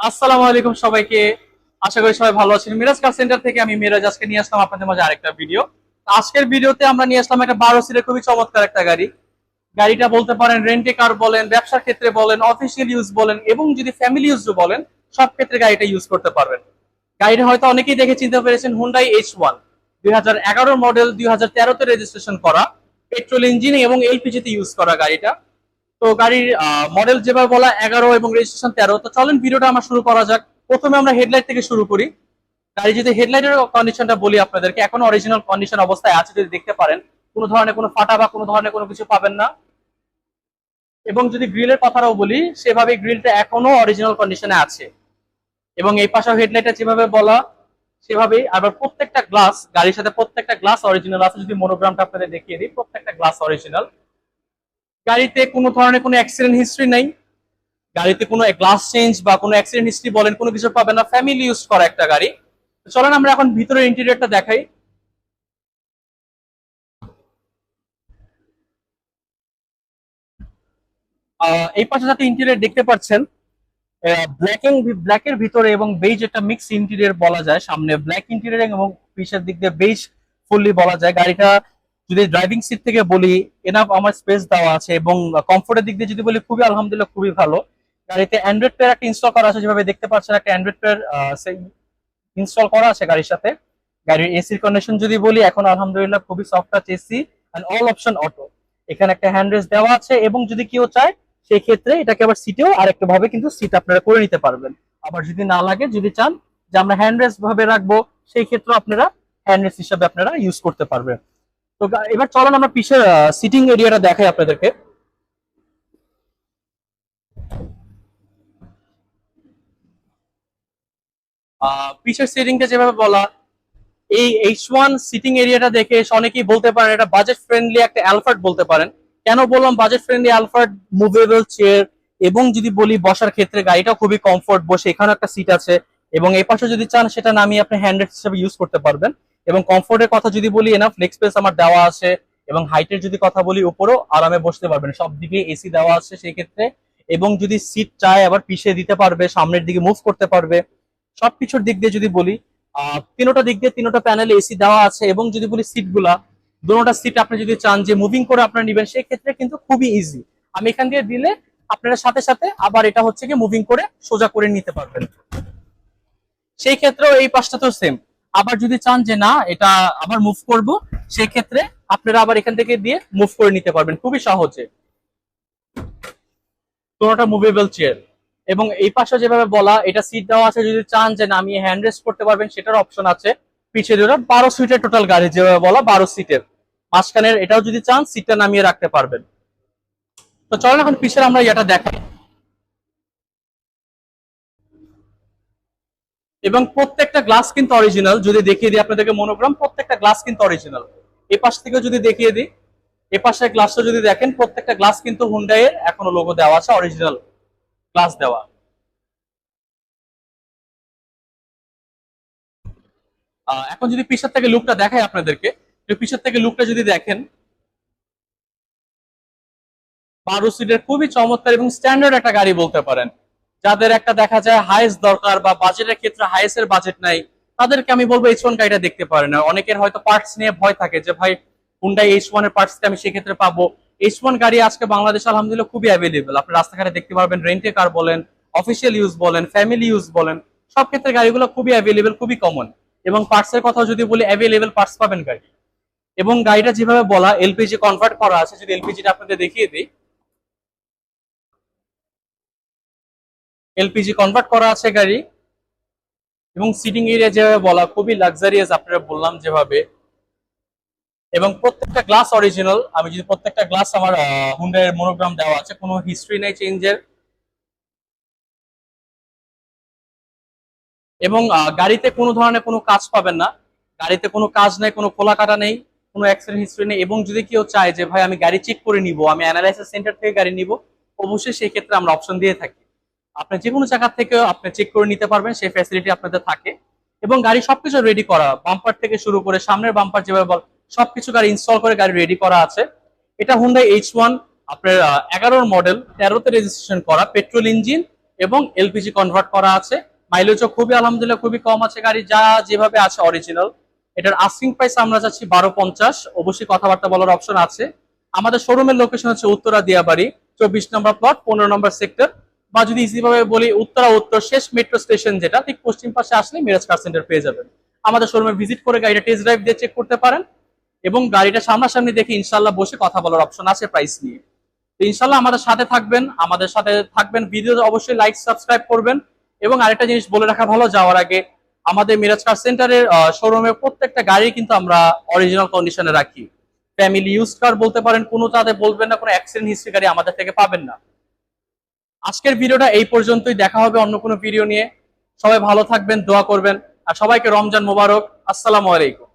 আসসালামু আলাইকুম সবাইকে। আশা করি সবাই ভালো আছেন। মিরাজ কার সেন্টার থেকে আমি মিরাজ। আজকে নিয়ে আসলাম আপনাদের মাঝে আরেকটা ভিডিও। আজকের ভিডিওতে আমরা নিয়ে আসলাম একটা বারো সিটের খুবই চমৎকার একটা গাড়ি। গাড়িটা বলতে পারেন রেন্টে কার বলেন, ব্যবসার ক্ষেত্রে বলেন অফিসিয়াল ইউজ বলেন, এবং যদি ফ্যামিলি ইউজ বলেন, সব ক্ষেত্রে গাড়িটা ইউজ করতে পারবেন। গাড়িটা হয়তো অনেকেই দেখে চিনতে পেরেছেন হুন্ডাই এইচ ওয়ান দুই হাজার এগারো মডেল দুই হাজার তেরোতে রেজিস্ট্রেশন করা। পেট্রোল ইঞ্জিন এবং এলপিজিতে ইউজ করা গাড়িটা। তো গাড়ির মডেল যেভাবে বলা এগারো এবং রেজিস্ট্রেশন তেরো। তো চলেন ভিডিওটা আমার শুরু করা যাক। প্রথমে আমরা হেডলাইট থেকে শুরু করি। গাড়ি যদি হেডলাইটের কন্ডিশনটা বলি আপনাদেরকে, এখন অরিজিনাল কন্ডিশন অবস্থায় আছে যদি দেখতে পারেন। কোনো ধরনের কোনো ফাটা বা কোনো ধরনের কোনো কিছু পাবেন না। এবং যদি গ্রিলের কথাটাও বলি, সেভাবে গ্রিলটা এখনও অরিজিনাল কন্ডিশনে আছে। এবং এই পাশে হেডলাইটটা যেভাবে বলা, সেভাবেই। আবার প্রত্যেকটা গ্লাস গাড়ির সাথে প্রত্যেকটা গ্লাস অরিজিনাল আছে। যদি মনোগ্রামটা আপনাদের দেখিয়ে দিই, প্রত্যেকটা গ্লাস অরিজিনাল গাড়িতে কোনো ধরনের কোনো অ্যাক্সিডেন্ট হিস্ট্রি নেই। গাড়িতে কোনো গ্লাস চেঞ্জ বা কোনো অ্যাক্সিডেন্ট হিস্ট্রি বলেন, কোনো কিছু পাবেন না। ফ্যামিলি ইউজ করা একটা গাড়ি। চলেন আমরা এখন ভিতরের ইন্টেরিয়রটা দেখাই। এই পাশে যাতে ইন্টেরিয়র দেখতে পাচ্ছেন ব্ল্যাক ব্ল্যাকিং ব্ল্যাকের ভিতরে এবং বেজ একটা মিক্স ইন্টেরিয়র বলা যায়। সামনে ব্ল্যাক ইন্টেরিয়র এবং পিছের দিক দিয়ে বেজ ফুললি বলা যায়। গাড়িটা যদি ড্রাইভিং সিট থেকে বলি এনাফ আমার স্পেস দেওয়া আছে এবং কমফোর্টের দিক দিয়ে যদি বলি, খুবই আলহামদুলিল্লাহ খুবই ভালো। গাড়িতে অ্যান্ড্রয়েড পেয়ার একটা ইনস্টল করা আছে, যেভাবে দেখতে পাচ্ছেন, একটা অ্যান্ড্রয়েড পেয়ার ইনস্টল করা আছে গাড়ির সাথে। গাড়ির এসির কন্ডিশন যদি বলি, এখন আলহামদুলিল্লাহ খুবই soft touch AC and all option auto এখানে একটা হ্যান্ড রেস্ট দেওয়া আছে এবং যদি কেউ চায়, সেই ক্ষেত্রে এটাকে আবার সিটেও আরেকটা ভাবে কিন্তু সিট আপনারা করে নিতে পারবেন। আবার যদি না লাগে, যদি চান যে আমরা হ্যান্ড রেস্ট ভাবে রাখব, সেই ক্ষেত্রে আপনারা হ্যান্ড রেস্ট হিসাবে আপনারা ইউজ করতে পারবেন। তো এবার চলেন আমরা পিছের সিটিং এরিয়াটা দেখাই আপনাদেরকে। পিছের সিটিংটা যেভাবে বলা, এই এইচ ওয়ান সিটিং এরিয়াটা দেখে অনেকেই বলতে পারেন এটা বাজেট ফ্রেন্ডলি একটা অ্যালফার্ট বলতে পারেন। কেন বললাম বাজেট ফ্রেন্ডলি অ্যালফার্ট মুভেবল চেয়ার এবং যদি বলি বসার ক্ষেত্রে গাড়িটা খুবই কমফোর্ট বসে এখানে একটা সিট আছে এবং এই পাশে যদি চান সেটা নামিয়ে আপনি হ্যান্ডেড হিসেবে ইউজ করতে পারবেন। এবং কমফোর্টের কথা যদি বলি এনাফ লেগ স্পেস আমার দেওয়া আছে এবং হাইটের যদি কথা বলি, উপরেও আরামে বসতে পারবেন। সব দিকে এসি দেওয়া আছে সেই ক্ষেত্রে। এবং যদি সিট চায়, আবার পিছিয়ে দিতে পারবে, সামনের দিকে মুভ করতে পারবে। সবকিছুর দিক দিয়ে যদি বলি তিনোটা দিক দিয়ে তিনোটা প্যানেলে এসি দেওয়া আছে এবং যদি বলি সিটগুলা, দুটোটা সিট আপনি যদি চান যে মুভিং করে আপনারা নিবেন, সেই ক্ষেত্রে কিন্তু খুবই ইজি আমি এখান দিয়ে দিলে আপনারা সাথে সাথে আবার এটা হচ্ছে কি মুভিং করে সোজা করে নিতে পারবেন। সেই ক্ষেত্রেও এই পাশটা তো সেম আবার যদি চান যে না, এটা আবার মুভ করব সেই ক্ষেত্রে আপনারা আবার এখান থেকে দিয়ে মুভ করে নিতে পারবেন। খুবই সহজে। কোনোটা মুভেবল চেয়ার এবং এই পাশে যেভাবে বলা, এটা সিট দেওয়া আছে, যদি চান যে নামিয়ে হ্যান্ড রেস্ট করতে পারবেন, সেটার অপশন আছে। পিছিয়ে দুটো বারো সিটের টোটাল গাড়ি, যেভাবে বলা, বারো সিটের মাঝখানের এটাও যদি চান সিটটা নামিয়ে রাখতে পারবেন। তো চলেন এখন পিছের আমরা এটা দেখাই। এবং প্রত্যেকটা গ্লাস কিন্তু অরিজিনাল যদি দেখিয়ে দিই আপনাদেরকে মনোগ্রাম প্রত্যেকটা গ্লাস কিন্তু অরিজিনাল এই পাশ থেকে যদি দেখিয়ে দিই এই পাশের গ্লাসটা যদি দেখেন, প্রত্যেকটা গ্লাস কিন্তু হুন্ডাইয়ের এখনও লোগো দেওয়া আছে অরিজিনাল গ্লাস দেওয়া। এখন যদি পিছের থেকে লুকটা দেখায় আপনাদেরকে পিছের থেকে লুকটা যদি দেখেন, বারো সিটের খুবই চমৎকার এবং স্ট্যান্ডার্ড একটা গাড়ি বলতে পারেন। যাদের একটা দেখা যায় হাইস্ট দরকার বা বাজেটের ক্ষেত্রে হাইস্ট এর বাজেট নাই, তাদেরকে আমি বলব এইচ ওয়ান গাড়িটা দেখতে পারে না অনেকের হয়তো পার্টস নিয়ে ভয় থাকে যে, ভাই হুন্ডাই এইচ ওয়ানের পার্টস আমি সেক্ষেত্রে পাবো? এইচ ওয়ান গাড়ি আজকে বাংলাদেশ আলহামদুলিল্লাহ খুবই অ্যাভেলেবেল আপনি রাস্তাঘাটে দেখতে পারবেন রেন্টে কার বলেন অফিসিয়াল ইউজ বলেন ফ্যামিলি ইউজ বলেন, সব ক্ষেত্রে গাড়িগুলো খুবই অ্যাভেলেবেল খুবই কমন এবং পার্টস এর কথা যদি বলি অ্যাভেলেবেল পার্টস পাবেন গাড়ি। এবং গাড়িটা যেভাবে বলা এলপিজি কনভার্ট করা আছে, যদি এলপিজিটা আপনাদের দেখিয়ে দিই এলপিজি কনভার্ট করা আছে গাড়ি। এবং সিটিং এরিয়া যেভাবে বলা, খুবই লাক্সারিয়াস আপনারা বললাম যেভাবে। এবং প্রত্যেকটা গ্লাস অরিজিনাল আমি যদি প্রত্যেকটা গ্লাস আমার হুন্ডার মনোগ্রাম দেওয়া আছে, কোনো হিস্ট্রি নেই চেঞ্জের এবং গাড়িতে কোনো ধরনের কোনো কাজ পাবেন না। গাড়িতে কোনো কাজ নেই, কোনো খোলা কাটা নেই, কোনো অ্যাক্সিডেন্ট হিস্ট্রি নেই। এবং যদি কেউ চায় যে, ভাই, আমি গাড়ি চেক করে নিব, আমি অ্যানালাইসিস সেন্টার থেকে গাড়ি নিব, অবশ্যই সেই ক্ষেত্রে আমরা অপশন দিয়ে থাকি। আপনি যে কোনো জায়গা থেকে আপনি চেক করে নিতে পারবেন, সেই ফ্যাসিলিটি আপনাদের থাকে। এবং গাড়ি সবকিছু রেডি করা বাম্পার থেকে শুরু করে সামনের বাম্পার যেভাবে বল, সবকিছু গাড়ি ইনস্টল করে গাড়ি রেডি করা আছে। এটা হুন্ডাই এইচ ওয়ান আপনার এগারোর মডেল তেরোতে রেজিস্ট্রেশন করা পেট্রোল ইঞ্জিন এবং এলপিজি কনভার্ট করা আছে। মাইলেজও খুবই, আলহামদুলিল্লাহ, খুবই কম আছে গাড়ি, যা যেভাবে আছে অরিজিনাল এটার আস্কিং প্রাইস আমরা যাচ্ছি বারো পঞ্চাশ। অবশ্যই কথাবার্তা বলার অপশন আছে। আমাদের শোরুমের লোকেশন হচ্ছে উত্তরা দিয়াবাড়ি, চব্বিশ নম্বর প্লট পনেরো নম্বর সেক্টর বা যদি ইজি ভাবে বলি উত্তরা উত্তর শেষ মেট্রো স্টেশন যেটা, ঠিক পশ্চিম পাশে আসলে মিরাজ কার সেন্টার পেয়ে যাবেন। আমাদের শোরুমে ভিজিট করে গাড়িটা টেস্ট ড্রাইভ দিয়ে চেক করতে পারেন এবং গাড়িটা সামনাসামনি দেখে ইনশাল্লাহ বসে কথা বলার অপশন আছে প্রাইস নিয়ে। তো ইনশাল্লাহ আমাদের সাথে থাকবেন, আমাদের সাথে থাকবেন ভিডিও অবশ্যই লাইক সাবস্ক্রাইব করবেন এবং আরেকটা জিনিস বলে রাখা ভালো, যাওয়ার আগে আমাদের মিরাজ কার সেন্টারের শোরুমে প্রত্যেকটা গাড়ি কিন্তু আমরা অরিজিনাল কন্ডিশনে রাখি। ফ্যামিলি ইউজ কার বলতে পারেন, কোনো তাতে বলবেন না, কোনো অ্যাক্সিডেন্ট হিস্ট্রি গাড়ি আমাদের থেকে পাবেন না। আজকের ভিডিওটা এই পর্যন্তই। দেখা হবে অন্য কোনো ভিডিও নিয়ে। সবাই ভালো থাকবেন, দোয়া করবেন। আর সবাইকে রমজান মোবারক। আসসালামু আলাইকুম।